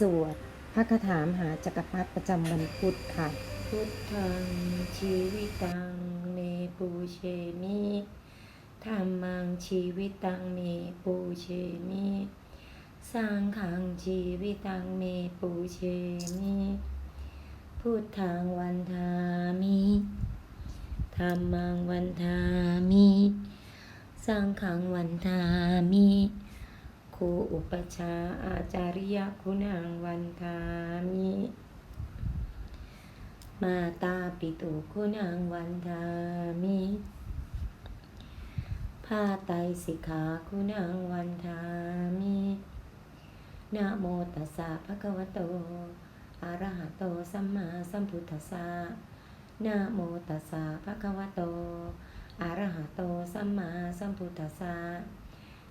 สวด พระคาถามหาจักรพรรดิประจำวันพุธค่ะ พุทธังชีวิตังเมปูเชมิธรรมังชีวิตังเมปูเชมิสังฆังชีวิตังเมปูเชมิพุทธังวันทามิธรรมังวันทามิสังฆังวันทามิ คูอุปชาอาจาริยคุณังวันทามิมาตาปิตุคุณังวันทามิพาไตสิกขาคุณังวันทามินะโมตัสสะภะคะวะโตอะระหะโตสัมมาสัมพุทธัสสะนะโมตัสสะภะคะวะโตอะระหะโตสัมมาสัมพุทธัสสะ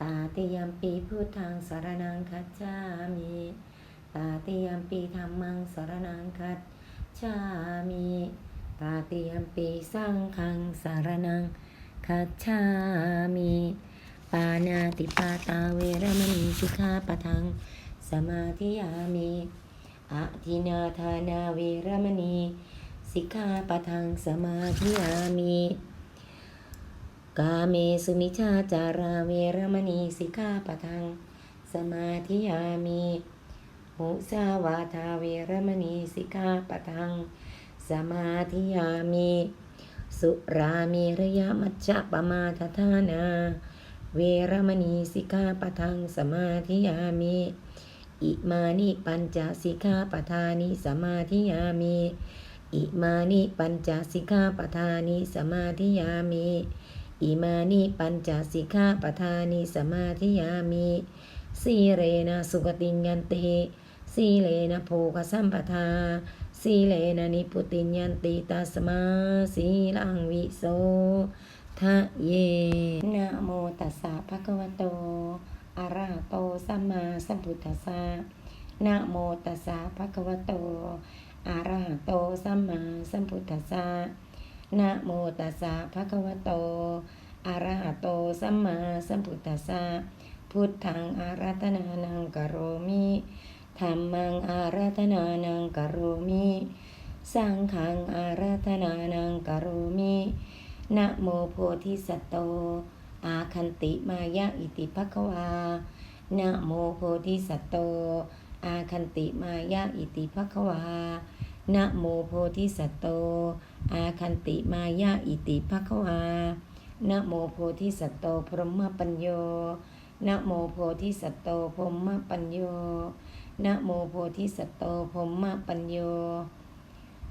ตาติยมปีพุทธังสารนังคัจฉามิตาติยมปีธรรมังสารนังคัจฉามิตาติยมปีสังฆังสารนังคัจฉามิปานาติปาตาเวรมณีสิกขาปะทังสมาธิยามิอะทินาทานาเวรมณีสิกขาปะทังสมาธิยามิ กาเมสุมิชาจาราเวรมณีสิกขาปะทัง สมาธิยามิมุสาวาทาเวรมณีสิกขาปะทัง สมาธิยามิสุรามีระยะมัจจะปมาทธานา เวรมณีสิกขาปะทัง สมาธิยามิอิมานิปัญจสิกขาปทานิสมาธิยามิอิมานิปัญจสิกขาปทานิสมาธิยามิ อิมานิปัญจสิกขาปทานิสมาธิยามิสีเรนะสุกติยันติสีเลนะโภคสัมปทาสีเลนะนิพุติยันติตัสมาสีลังวิโสทะเยนะโมตัสสะภะคะวะโตอะระหะโตสัมมาสัมพุทธัสสะนะโมตัสสะภะคะวะโตอะระหะโตสัมมาสัมพุทธัสสะ นะโมตัสสะภะคะวะโตอะระหะโตสัมมาสัมพุทธัสสะพุทธังอารัตนานังกโรมิธรรมังอารัตนานังกโรมิสังฆังอารัตนานังกโรมินะโมโพธิสัตโต อาคันติมายะอิติภควานะโมโพธิสัตโต อาคันติมายะอิติภควานะโมโพธิสัตโต อาคันติมายะอิติภควานะโมโพธิสัตโตพรหมปัญโยนะโมโพธิสัตโตพรหมปัญโยนะโมโพธิสัตโตพรหมปัญโย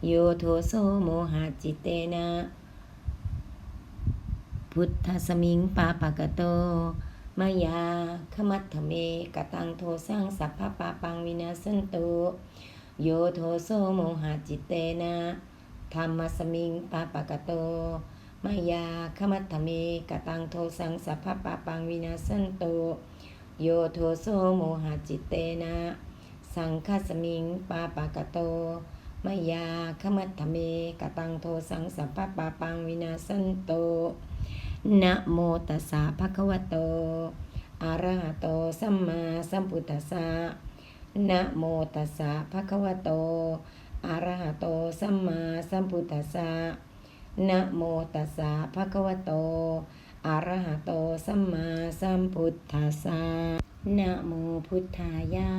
โยโทโสโมหะจิตเตนะ พุทธสมิงปาปะกะโตมายาขมัตถเมกะตังโทสังสัพพะปาปังวินาสันตุโยโทโสโมหะจิตเตนะ ธรรมสมิงปาปะกะโตมายาขมัตถเมกะตังโทสังสัพพะปาปังวินาสันโต โยโทโสโมหะจิตเตนะ สังฆสมิงปาปะกะโตมายาขมัตถเมกะตังโทสังสัพพะปาปังวินาสันโต นะโมตัสสะภะคะวะโตอะระหะโตสัมมาสัมพุทธัสสะนะโมตัสสะภะคะวะโต อะระหะโตสัมมาสัมพุทธัสสะนะโมตัสสะภะคะวะโตอะระหะโตสัมมาสัมพุทธัสสะนะโมพุทธายะ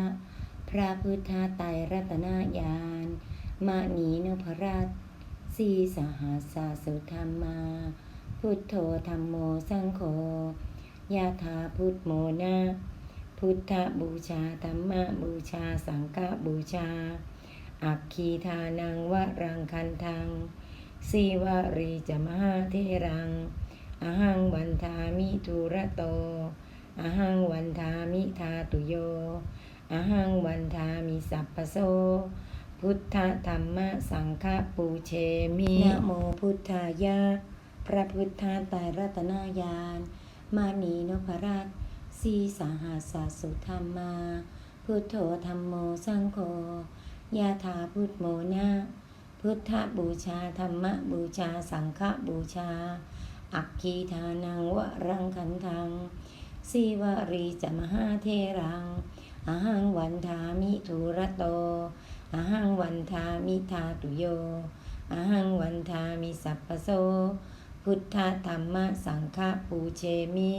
พระพุทธไตรรัตนญาณมณีนพรัตสีสหัสสะสุธรรมา พุทโธธรรมโมสังโฆยะถาพุทโมนะพุทธบูชาธรรมบูชาสังฆบูชา อักขีทานังวรังคันทังสีวารีจะมหาเทรัง อหังวันทามิทุระโต อหังวันทามิทาตุโย อหังวันทามิสัพพโส พุทธธรรมสังฆปูเชมินะโมพุทธายะ พระพุทธไตรรัตนายาน มานีนพรัตสีสาหาสสุธรรมมา พุทโธธรรมโมสังโฆ ยาธาพุทโมนะพุทธบูชาธรรมบูชาสังฆบูชา อักคีทานังวรังคันทังสีวรีจะมหาเทรังอาหังวันทามิทุระโตอาหังวันทามิทาตุโยอาหังวันทามิสัพพโส พุทธธรรมสังฆปูเชมิ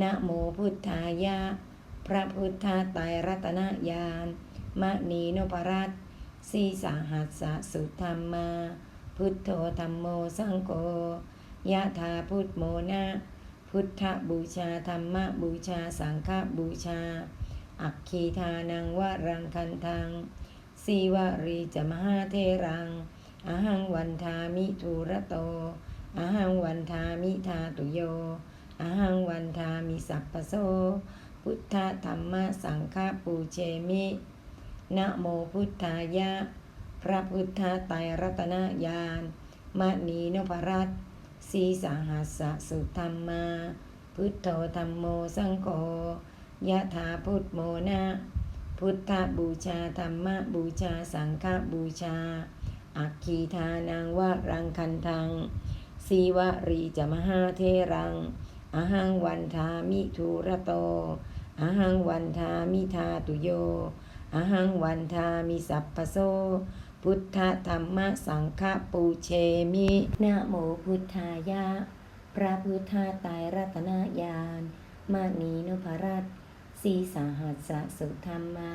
นะโมพุทธายะ พระพุทธไตรรัตนญาณ มณีนพรัตสีสาหัสสะสุธรรมา พุทโธธรรมโมสังโฆยะธาพุทโมนะพุทธบูชาธรรมบูชาสังฆบูชา อักคีทานังวรังคันทังสีวรีจะมหาเทรังอหังวันทามิทุระโตอหังวันทามิทาตุโยอหังวันทามิสัพพโส พุทธธรรมสังฆปูเชมิ นะโมพุทธายะ พระพุทธไตรรัตนญาณมณีนพรัตสีสหัสสะสุธรรมา พุทโธธรรมโมสังโฆยะถาพุทโมนะพุทธบูชาธรรมบูชาสังฆบูชา อักขีทานังวรังคันทังสีวรีจะมหาเทรังอหังวันทามิทุระโตอหังวันทามิทาตุโย อาหังวันทามิสัพพโสพุทธธรรมสังฆปูเชมินะโมพุทธายะ พระพุทธไตรรัตนญาณมณีนุพรัตสีสาหัสสะสุธรรมา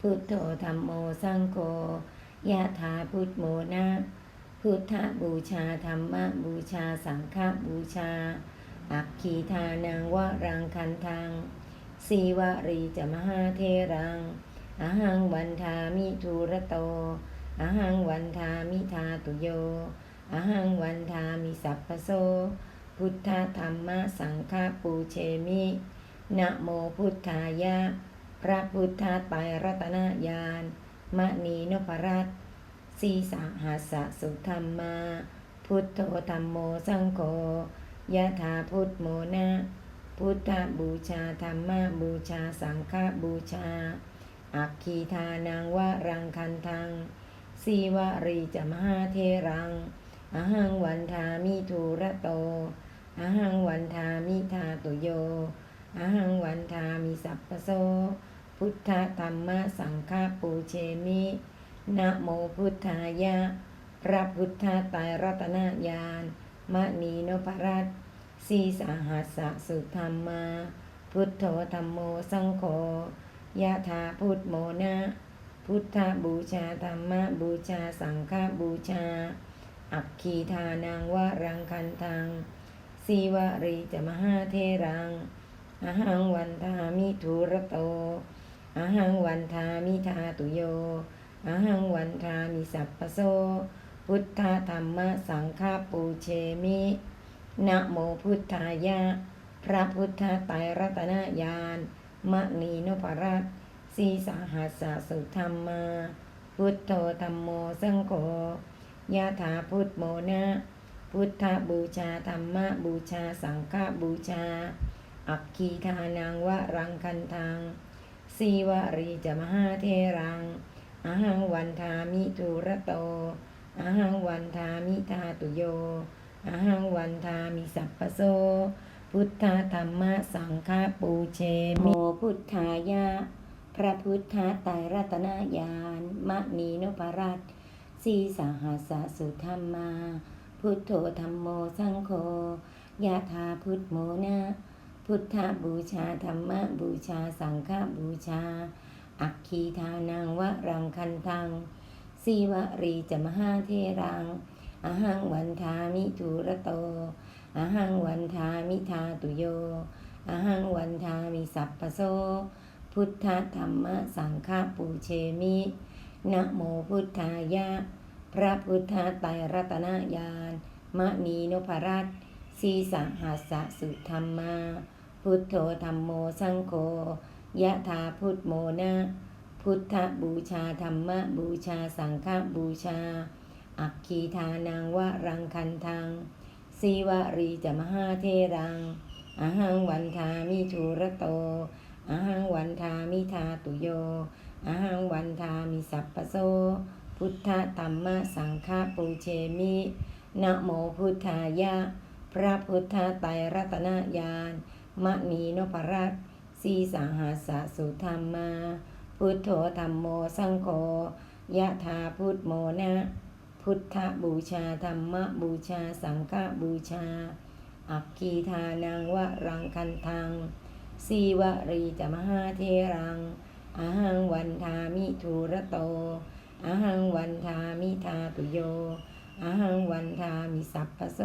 พุทโธธรรมโมสังโฆยะถาพุทโมนะพุทธบูชาธรรมบูชาสังฆบูชา อักขีทานังวรังคันทังสีวรีจะมหาเทรัง อาหังวันทามิทุระโตอาหังวันทามิทาตุโยอาหังวันทามิสัพพโส พุทธธรรมสังฆปูเชมินะโมพุทธายะ พระพุทธไตรรัตนาญาณมณีนพรัตสีสาหัสะสุธรรมา พุทโธธรรมโมสังโฆยะถาพุทโมนะ พุทธบูชาธรรมบูชาสังฆบูชา อักขีทานังวรังคันทังสีวรีจะมหาเทรังอหังวันทามิทุระโตอหังวันทามิทาตุโยอหังวันทามิสัพพโส พุทธธรรมสังฆปูเชมินะโมพุทธายะ พระพุทธไตรรัตนญาณมณีนพรัตน์สีสหัสสะสุธรรมา พุทโธธรรมโมสังโฆ ยะถาพุทโมนะพุทธบูชาธรรมบูชาสังฆบูชา อักขีทานังวรังคันทังสีวรีจะมหาเทรังอหังวันทามิทุระโตอหังวันทามิทาตุโยอหังวันทามิสัพพโสพุทธธรรมสังฆปูเชมินะโมพุทธายะ พระพุทธไตรรัตนญาณ มณีนพรัตสีสาหัสสะสุธรรมา พุทโธธรรมโมสังโฆยะถาพุทโมนะ พุทธบูชาธรรมบูชาสังฆบูชา อักขีทานังวะรังคันทังสีวรีจะมหาเทรังอาหังวันทามิทุระโตอาหังวันทามิทาตุโยอาหังวันทามิสัพพโส พุทธธรรมสังฆปูเชมิโมพุทธายะ พระพุทธไตรรัตนญาณมณีนพรัตน์สีสหัสสะสุธรรมา พุทโธธรรมโมสังโฆยะธาพุทโมนะพุทธบูชาธรรมบูชาสังฆบูชา อักขีทานังวรังคันทังสีวรีจมหาเทรัง อหังวันทามิทุระโต อาหังวันทามิทาตุโยอาหังวันทามิสัพพโส พุทธธรรมสังฆปูเชมินะโมพุทธายะ พระพุทธไตรรัตนญาณมณีนพรัตสีสาหัสสะสุธรรมา พุทโธธรรมโมสังโฆยะถาพุทโมนะพุทธบูชาธรรมบูชาสังฆบูชา อักขีทานังวะรังคันทัง สีวรีจะมหาเทรังอหังวันทามิทูระโตอหังวันทามิทาตุโยอหังวันทามิสัพพโส พุทธธรรมสังฆปูเชมินะโมพุทธายะ พระพุทธไตรรัตนญาณมณีนพรัตสีสาหัสสุธรรมา พุทโธธรรมโมสังโฆยะธาพุทโมนะ พุทธบูชาธรรมบูชาสังฆบูชา อักขีทานังวะรังคันทังสีวรีจะมหาเทรังอหังวันทามิทูระโตอหังวันทามิทาตุโยอหังวันทามิสัพพโส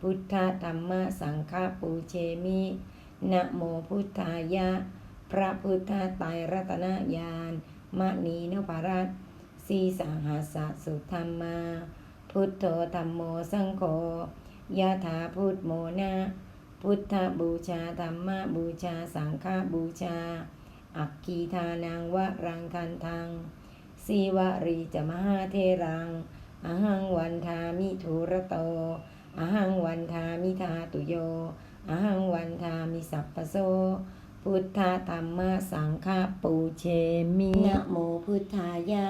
พุทธธรรมสังฆปูเชมินะโมพุทธายะ พระพุทธไตรรัตนญาณมณีนพรัตน์ สีสาหัสสุธรรมา พุทโธธรรมโมสังโฆยะถาพุทโมนะพุทธบูชาธรรมบูชาสังฆบูชา อักขีทานังวะรังคันทังสีวรีจะมหาเทรังอหังวันทามิทูระโตอหังวันทามิทาตุโยอหังวันทามิสัพพโสพุทธธรรมสังฆปูเชมินะโมพุทธายะ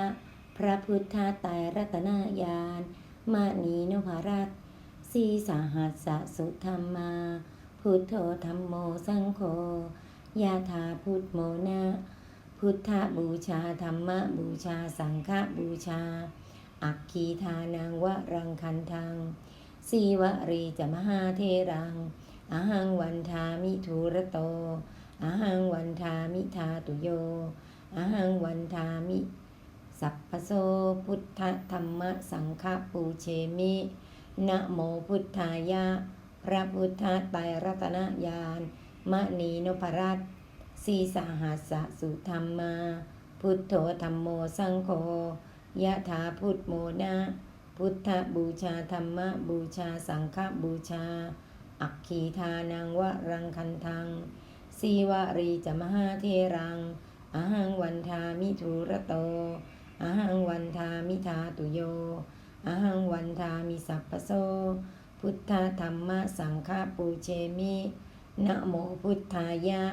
พระพุทธไตรรัตนาญาณมานีนพรัตน์สีสาหัสสุธรรมา พุทโธธรรมโมสังโฆยาธาพุทโมนะพุทธบูชาธรรมบูชาสังฆบูชา อักขีทานังวะรังคันทังสีวรีจะมหาเทรังอหังวันทามิทูระโตอหังวันทามิทาตุโยอหังวันทามิ สัพพโสพุทธธรรมสังฆปูเชมินะโมพุทธายะ พระพุทธไตรรัตนญาณมณีนพรัตสีสาหัสสุธรรมา พุทโธธรรมโมสังโฆยะถาพุทโมนะพุทธบูชาธรรมบูชาสังฆบูชา อักขีทานังวะรังคันทังสีวรีจะมหาเทรัง อหังวันทามิทูระโต อหังวันทามิทาตุโยอหังวันทามิสัพพโส พุทธธรรมสังฆปูเชมินะโมพุทธายะ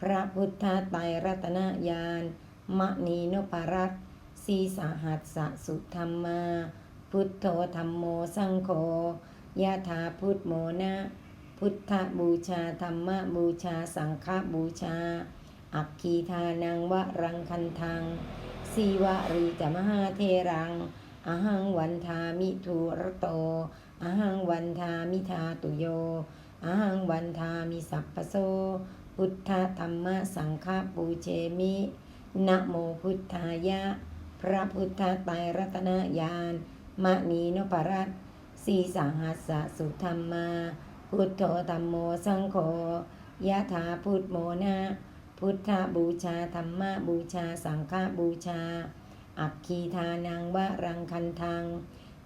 พระพุทธไตรรัตนญาณมณีนพรัตน์สีสหัสสะสุธรรมา พุทโธธรรมโมสังโฆยะถาพุทโมนะ พุทธบูชาธรรมบูชาสังฆบูชา อักขีทานังวรังคันทัง สีวรีจะมหาเทรัง อหังวันทามิทูรโต อหังวันทามิทาตุโย อหังวันทามิสัพพโสพุทธธรรมสังฆปูเชมินะโมพุทธายะ พระพุทธไตรรัตนญาณมณีนพรัตน์สีสาหัสสุธรรมา พุทโธธรรมโมสังโฆยะถาพุทโมนะ พุทธบูชาธรรมบูชาสังฆบูชา อักขีทานังวะรังคันทัง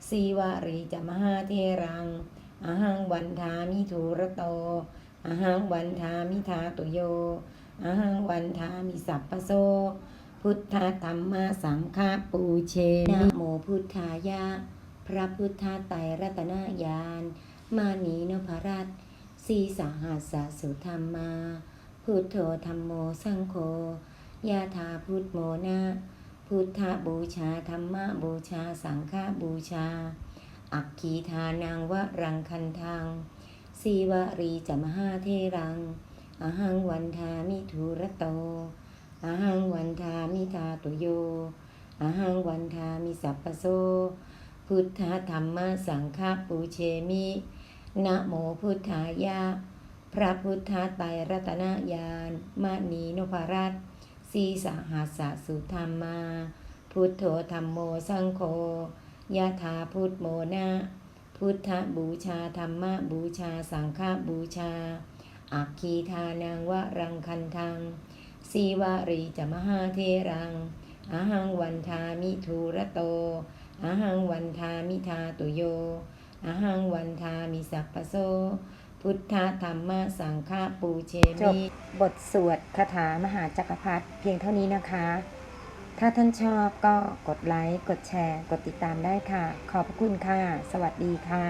สีวารีจะมหาเทรังอหังวันทามิทูระโตอหังวันทามิทาตุโยอหังวันทามิสัพพโสพุทธธรรมสังฆปูเชนะโมพุทธายะ พระพุทธไตรรัตนาญาณมานีนพรัตสีสาหัสสุธรรมา พุทโธธรรมโมสังโฆยาธาพุทโมนะพุทธบูชาธรรมบูชาสังฆบูชา อักขีทานังวะรังคันทังสีวรีจมหาเทรังอหังวันทามิทูระโตอหังวันทามิทาตุโยอหังวันทามิสัพพโสพุทธธรรมสังฆปูเชมินะโมพุทธายะ พระพุทธไตรรัตนญาณมณีนพรัตสีสหัสสุธรรมา พุทโธธรรมโมสังโฆยะถาพุทโมนะพุทธบูชาธรรมบูชาสังฆบูชา อักขีทานังวะรังคันทังสีวารีจะมหาเทรังอหังวันทามิทูระโตอหังวันทามิทาตุโยอหังวันทามิสัพพโส พุทธธรรมสังฆปูเชจบมิ บทสวดคาถามหาจักรพรรดิเพียงเท่านี้นะคะ ถ้าท่านชอบก็กดไลค์ กดแชร์ กดติดตามได้ค่ะ ขอบพระคุณค่ะ สวัสดีค่ะ